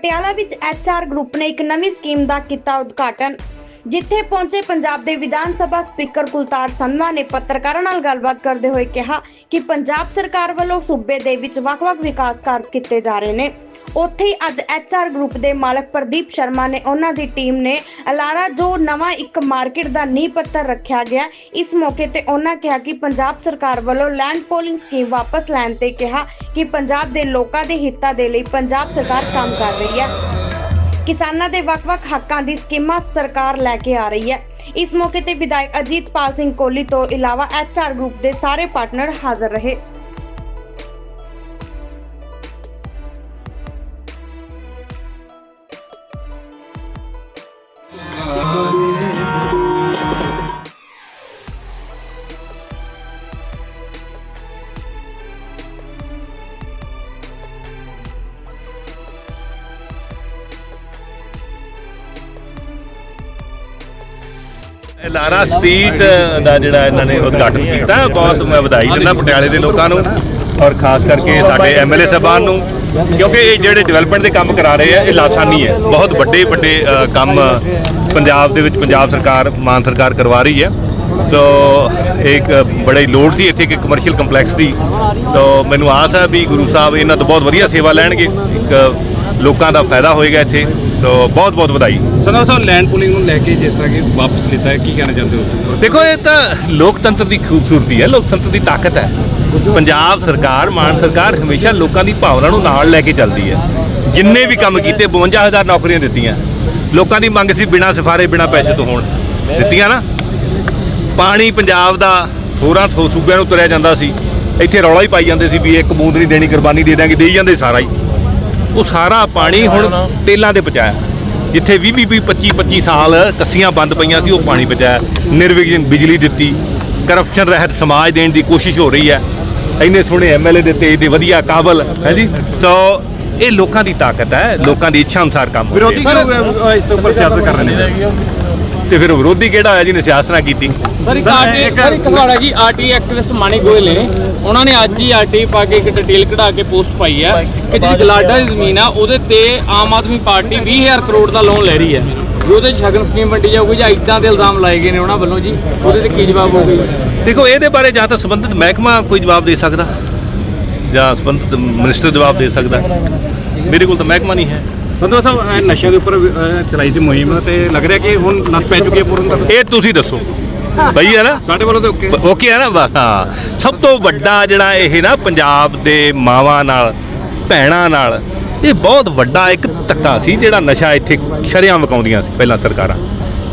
ਪਟਿਆਲਾ ਵਿੱਚ HR group ਨੇ ਇੱਕ ਨਵੀਂ ਸਕੀਮ ਦਾ ਕੀਤਾ ਉਦਘਾਟਨ, ਜਿੱਥੇ ਪਹੁੰਚੇ ਪੰਜਾਬ ਦੇ ਵਿਧਾਨ ਸਭਾ ਸਪੀਕਰ ਕੁਲਤਾਰ ਸੰਧਵਾ ਨੇ ਪੱਤਰਕਾਰਾਂ ਨਾਲ ਗੱਲਬਾਤ ਕਰਦੇ ਹੋਏ ਕਿਹਾ ਕਿ ਪੰਜਾਬ ਸਰਕਾਰ ਵੱਲੋਂ ਸੂਬੇ ਦੇ ਵਿੱਚ ਵੱਖ-ਵੱਖ ਵਿਕਾਸ ਕਾਰਜ ਕੀਤੇ ਜਾ ਰਹੇ ਨੇ। ਉੱਥੇ ਹੀ ਅੱਜ ਐਚਆਰ ਗਰੁੱਪ ਦੇ ਮਾਲਕ ਪ੍ਰਦੀਪ ਸ਼ਰਮਾ ਨੇ ਉਹਨਾਂ ਦੀ ਟੀਮ ਨੇ ਅਲਾਰਾ ਜੋ ਨਵਾਂ ਇੱਕ ਮਾਰਕੀਟ ਦਾ ਨੀਂਹ ਪੱਥਰ ਰੱਖਿਆ ਗਿਆ, ਇਸ ਮੌਕੇ ਤੇ ਉਹਨਾਂ ਕਿਹਾ ਕਿ ਪੰਜਾਬ ਸਰਕਾਰ ਵੱਲੋਂ ਲੈਂਡ ਪੋਲਿੰਗ ਸਕੀਮ ਵਾਪਸ ਲੈਣ ਤੇ ਕਿਹਾ ਕਿ ਪੰਜਾਬ ਦੇ ਲੋਕਾਂ ਦੇ ਹਿੱਤਾਂ ਦੇ ਲਈ ਪੰਜਾਬ ਸਰਕਾਰ ਕੰਮ ਕਰ ਰਹੀ ਹੈ। ਕਿਸਾਨਾਂ ਦੇ ਵੱਖ-ਵੱਖ ਹੱਕਾਂ ਦੀ ਸਕੀਮਾਂ ਸਰਕਾਰ ਲੈ ਕੇ ਆ ਰਹੀ ਹੈ। ਇਸ ਮੌਕੇ ਤੇ ਵਿਧਾਇਕ ਅਜੀਤਪਾਲ ਸਿੰਘ ਕੋਹਲੀ ਤੋਂ ਇਲਾਵਾ ਐਚਆਰ ਗਰੁੱਪ ਦੇ ਸਾਰੇ ਪਾਰਟਨਰ ਹਾਜ਼ਰ ਰਹੇ। ਲਾਰਾ ਸਟਰੀਟ ਦਾ ਜਿਹੜਾ ਇਹਨਾਂ ਨੇ ਉਦਘਾਟਨ ਕੀਤਾ, ਬਹੁਤ ਮੈਂ ਵਧਾਈ ਦਿੰਦਾ ਪਟਿਆਲੇ ਦੇ ਲੋਕਾਂ ਨੂੰ ਔਰ ਖਾਸ ਕਰਕੇ ਸਾਡੇ ਐਮਐਲਏ ਸਾਹਿਬਾਨ ਨੂੰ, ਕਿਉਂਕਿ ਇਹ ਜਿਹੜੇ ਡਿਵੈਲਪਮੈਂਟ ਦੇ ਕੰਮ ਕਰਾ ਰਹੇ ਆ, ਇਹ ਲਾਸਾਨੀ ਹੈ। ਬਹੁਤ ਵੱਡੇ ਵੱਡੇ ਕੰਮ ਪੰਜਾਬ ਦੇ ਵਿੱਚ ਪੰਜਾਬ ਸਰਕਾਰ, ਮਾਨ ਸਰਕਾਰ ਕਰਵਾ ਰਹੀ ਹੈ। ਸੋ, ਇੱਕ ਬੜੀ ਲੋੜ ਸੀ ਇੱਥੇ ਇੱਕ ਕਮਰਸ਼ੀਅਲ ਕੰਪਲੈਕਸ ਦੀ। ਸੋ, ਮੈਨੂੰ ਆਸ ਹੈ ਵੀ ਗੁਰੂ ਸਾਹਿਬ ਇਹਨਾਂ ਤੋਂ ਬਹੁਤ ਵਧੀਆ ਸੇਵਾ ਲੈਣਗੇ। ਇੱਕ ਲੋਕਾਂ ਦਾ ਫਾਇਦਾ ਹੋਏਗਾ ਇੱਥੇ। ਸੋ ਬਹੁਤ ਬਹੁਤ ਵਧਾਈ। ਸਨਾ ਸਾਹਿਬ ਲੈਂਡ ਪੂਲਿੰਗ ਨੂੰ ਲੈ ਕੇ ਜਿਸ ਤਰ੍ਹਾਂ ਕਿ ਵਾਪਸ ਲਿੱਤਾ ਹੈ ਕੀ ਕਹਿਣਾ ਚਾਹੁੰਦੇ ਹੋ? ਦੇਖੋ ਇਹ ਤਾਂ ਲੋਕਤੰਤਰ ਦੀ ਖੂਬਸੂਰਤੀ ਹੈ ਲੋਕਤੰਤਰ ਦੀ ਤਾਕਤ ਹੈ। ਪੰਜਾਬ ਸਰਕਾਰ ਮਾਨ ਸਰਕਾਰ ਹਮੇਸ਼ਾ ਲੋਕਾਂ ਦੀ ਭਾਵਨਾ ਨੂੰ ਨਾਲ ਲੈ ਕੇ ਚੱਲਦੀ ਹੈ। ਜਿੰਨੇ ਵੀ ਕੰਮ ਕੀਤੇ 52000 ਨੌਕਰੀਆਂ ਦਿੱਤੀਆਂ। ਲੋਕਾਂ ਦੀ ਮੰਗ ਸੀ ਬਿਨਾਂ ਸਿਫਾਰੇ ਬਿਨਾਂ ਪੈਸੇ ਤੋਂ ਹੋਣ। ਦਿੱਤੀਆਂ ਨਾ। ਪਾਣੀ ਪੰਜਾਬ ਦਾ ਹੋਰਾਂ ਥੋ ਸੂਬਿਆਂ ਨੂੰ ਤੁਰਿਆ ਜਾਂਦਾ ਸੀ। ਇੱਥੇ ਰੌਲਾ ਹੀ ਪਾਈ ਜਾਂਦੇ ਸੀ ਵੀ ਇੱਕ ਬੂੰਦ ਨਹੀਂ ਦੇਣੀ ਕੁਰਬਾਨੀ ਦੇ ਦਾਂਗੇ ਦੇਈ ਜਾਂਦੇ ਸਾਰਾ ਹੀ। ਉਹ ਸਾਰਾ ਪਾਣੀ ਹੁਣ ਤੇਲਾਂ ਦੇ ਪਹੁੰਚਾਇਆ ਜਿੱਥੇ 20 20 25 25 ਸਾਲ ਕੱਸੀਆਂ ਬੰਦ ਪਈਆਂ ਸੀ ਉਹ ਪਾਣੀ ਪਹੁੰਚਾਇਆ ਨਿਰਵਿਘਨ ਬਿਜਲੀ ਦਿੱਤੀ। ਕਰਪਸ਼ਨ ਰਹਿਤ ਸਮਾਜ ਦੇਣ ਦੀ ਕੋਸ਼ਿਸ਼ ਹੋ ਰਹੀ ਹੈ। ਇੰਨੇ ਸੋਹਣੇ ਐਮਐਲਏ ਦਿੱਤੇ ਇਹਦੇ ਵਧੀਆ ਕਾਬਲ ਹੈ ਜੀ? ਸੋ ਇਹ ਲੋਕਾਂ ਦੀ ਤਾਕਤ ਹੈ। ਲੋਕਾਂ ਦੀ ਇੱਛਾ ਅਨੁਸਾਰ ਕੰਮ ਹੋ ਰਿਹਾ ਵਿਰੋਧੀ ਕਿਉਂ ਇਸ ਤੋਂ ਉੱਪਰ ਸਿਆਸਤ ਕਰ ਰਹੇ ਨੇ। ਤੇ ਫਿਰ ਵਿਰੋਧੀ ਕਿਹੜਾ ਹੋਇਆ ਜਿਹਨੇ ਸਿਆਸਤ ਨਾ ਕੀਤੀ? ਸਰ ਇੱਕ ਆਰਟੀ ਸਰ ਇੱਕ ਜੀ ਆਰਟੀ ਐਕਟਿਵਿਸਟ ਮਾਨੀ ਗੋਇਲ ਨੇ। ਉਹਨਾਂ ਨੇ ਅੱਜ ਹੀ ਆਰਟੀ ਪਾ ਕੇ ਇੱਕ ਡਿਟੇਲ ਕਢਾ ਕੇ ਪੋਸਟ ਪਾਈ ਹੈ ਕਿ ਜਿਹੜੀ ਗਲਾਡਾ ਦੀ ਜ਼ਮੀਨ ਆ ਉਹਦੇ ਤੇ ਆਮ ਆਦਮੀ ਪਾਰਟੀ 20000 ਕਰੋੜ ਦਾ ਲੋਨ ਲੈ ਰਹੀ ਹੈ। ਵੀ ਉਹਦੇ ਸ਼ਗਨ ਸਕੀਮ ਵੰਡੀ ਜਾਊਗੀ ਜਾਂ ਇਦਾਂ ਦੇ ਇਲਜ਼ਾਮ ਲਾਏ ਗਏ ਨੇ ਉਹਨਾਂ ਵੱਲੋਂ ਜੀ ਉਹਦੇ ਤੇ ਕੀ ਜਵਾਬ ਹੋਊਗਾ ਦੇਖੋ ਇਹਦੇ ਬਾਰੇ ਜਾਂ ਤਾਂ ਸੰਬੰਧਿਤ ਮਹਿਕਮਾ ਕੋਈ ਜਵਾਬ ਦੇ ਸਕਦਾ ਜਾਂ ਸੰਬੰਧਿਤ ਮਿਨਿਸਟਰ ਜਵਾਬ ਦੇ ਸਕਦਾ। ਮੇਰੇ ਕੋਲ ਤਾਂ ਮਹਿਕਮਾ ਨਹੀਂ ਹੈ। ਸੰਧੂ ਸਾਹਿਬ ਇਹ ਨਸ਼ਿਆਂ ਦੇ ਉੱਪਰ ਅਹ, ਚਲਾਈ ਸੀ ਮੁਹਿੰਮ ਤੇ ਲੱਗ ਰਿਹਾ ਕਿ ਹੁਣ ਨਸ ਪੈ ਚੁੱਕੀ ਹੈ ਪੂਰਨ ਤੱਕ? ਇਹ ਤੁਸੀਂ ਦੱਸੋ। ਸਹੀ ਹੈ ਨਾ? ਸਾਡੇ ਵੱਲੋਂ ਤਾਂ ਓਕੇ। ਓਕੇ ਹੈ ਨਾ? ਬਸ, ਹਾਂ। ਸਭ ਤੋਂ ਵੱਡਾ ਜਿਹੜਾ ਇਹ ਨਾ ਪੰਜਾਬ ਦੇ ਮਾਵਾਂ ਨਾਲ ਭੈਣਾਂ ਨਾਲ ਇਹ ਬਹੁਤ ਵੱਡਾ ਇੱਕ ਧੱਕਾ ਸੀ ਜਿਹੜਾ ਨਸ਼ਾ ਇੱਥੇ ਸ਼ਰਿਆਂ ਵਕਾਉਂਦੀਆਂ ਸੀ ਪਹਿਲਾਂ ਸਰਕਾਰਾਂ।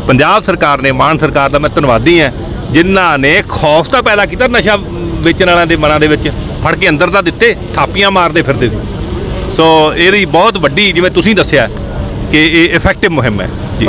ਪੰਜਾਬ ਸਰਕਾਰ ਨੇ ਮਾਨ ਸਰਕਾਰ ਦਾ ਮੈਂ ਧੰਨਵਾਦੀ ਹਾਂ ਜਿਨ੍ਹਾਂ ਨੇ ਖੌਫ ਤਾਂ ਪੈਦਾ ਕੀਤਾ ਨਸ਼ਾ ਵੇਚਣ ਵਾਲਿਆਂ ਦੇ ਮਨਾਂ ਦੇ ਵਿੱਚ ਫੜ ਕੇ ਅੰਦਰ ਤਾਂ ਦਿੱਤੇ ਥਾਪੀਆਂ ਮਾਰਦੇ ਫਿਰਦੇ ਸੀ। ਸੋ ਇਹਦੀ ਬਹੁਤ ਵੱਡੀ ਜਿਵੇਂ ਤੁਸੀਂ ਦੱਸਿਆ ਕਿ ਇਹ ਇਫੈਕਟਿਵ ਮੁਹਿੰਮ ਹੈ। ਜੀ।